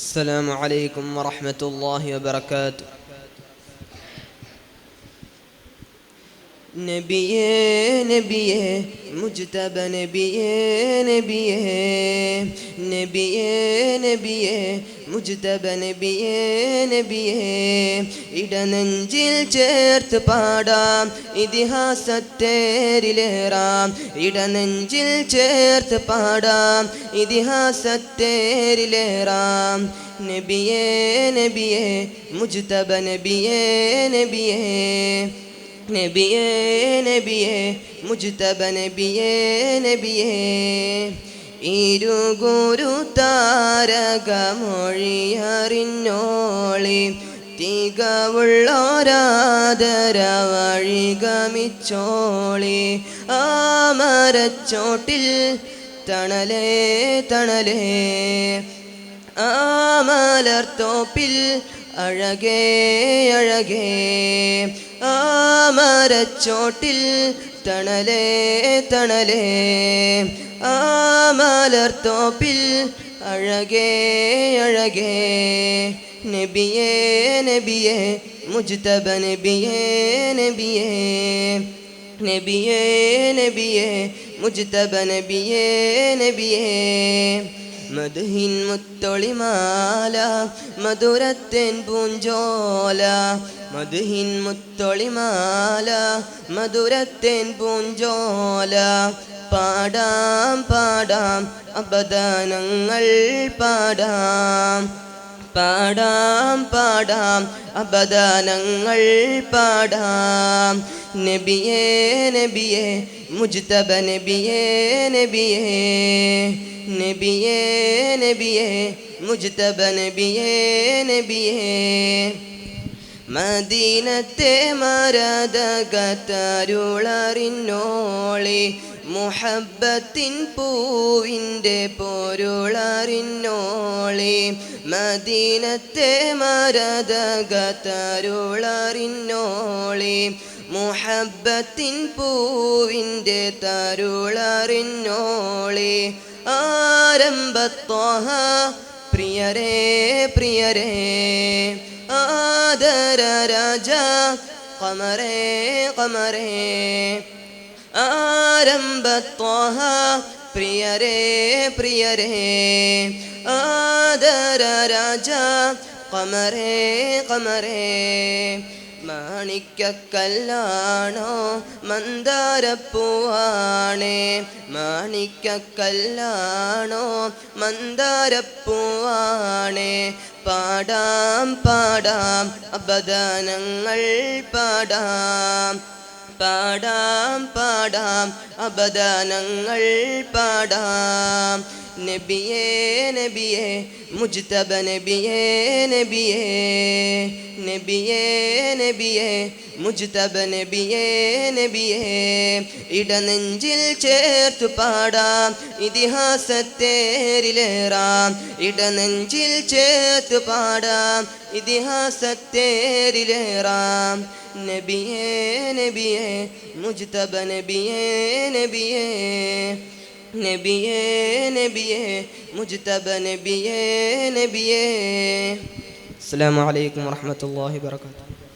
السلام عليكم ورحمة الله وبركاته. نبيه نبيه Mojtaba നബിയേ നബിയേ നബിയേ നബിയേ മുജ്തബ നബിയേ നബിയേ. ഇടനെഞ്ചിൽ ചേർത്ത് പാടാം ഇതിഹാസത്തേരിലേറാം. ഇടനെഞ്ചിൽ ചേർത്ത് പാടാം ഇതിഹാസത്തേരിലേറാം. നബിയേ നബിയേ മുജ്തബ നബിയേ നബിയേ. നബിയേ നബിയേ മുജ്തബ നബിയേ നബിയേ. ഇരുഗുരു താരകമൊഴിയറിഞ്ഞോളി തികവുള്ളോരാദര വഴി ഗമിച്ചോളി ആ തണലേ. തണലേ ആമലർത്തോപ്പിൽ അഴകേ അഴകേ. മരച്ചോട്ടിൽ തണലേ തണലേ. ആ മലർത്തോപ്പിൽ അഴകേ അഴകേ. നബിയേ നബിയേ മുജ്തബ നബിയേ നബിയേ. നബിയേ നബിയേ മുജ്തബ നബിയേ നബിയേ. മധുഹിൻ മുത്തൊളിമാല മധുരത്തേൻ പൂഞ്ചോല. മധുഹിൻ മുത്തൊളിമാല മധുരത്തേൻ പൂഞ്ചോല. പാടാം പാടാം അബദാനങ്ങൾ പാടാം. പാടാം പാടാം അബദാനങ്ങൾ പാടാം. നബിയേ നബിയേ മുജ്തബ നബിയേ നബിയേ. നബിയേ നബിയേ മുജ്തബ നബിയേ നബിയേ. മദീനത്തെ മരതകത്തരുളറിഞ്ഞോളി മുഹബത്തിൻ പൂവിന്റെ പൊരുളറിന്നോളി മദീനത്തെ മരതകത്തരുളറിഞ്ഞോളി മുഹബത്തിൻ പൂവിന്റെ തരുളറിഞ്ഞോളി ആരംഭത്തോഹ പ്രിയരേ പ്രിയരേ. ആദര രാജ കമരേ കമരേ. ആരംഭത്വഹ പ്രിയരേ പ്രിയരേ. ആദര രാജ കമരേ കമരേ. മാണിക്കല്ലാണോ മന്ദാരപ്പൂവാണേ? മാണിക്കല്ലാണോ മന്ദാരപ്പൂവാണേ? പാടാം പാടാം അബദാനങ്ങൾ പാടാം. പാടാം പാടാം അബദാനങ്ങൾ പാടാം. നബിയേ നബിയേ മുജ്തബ നബിയേ നബിയേ. നബിയേ നബിയേ മുജ്തബ നബിയേ നബിയേ. ഇടനെഞ്ചിൽ ചേർത്തു പാടാം ഇതിഹാസത്തേരിലേറാം. ഇടനെഞ്ചിൽ ചേർത്തു പാടാം ഇതിഹാസത്തേരിലേറാം. നബിയേ നബിയേ മുജ്തബ നബിയേ നബിയേ. നബിയേ നബിയേ മുജ്തബ നബിയേ നബിയേ അസ്സലാമു അലൈക്കും വറഹ്മത്തുള്ളാഹി വബറകാതുഹു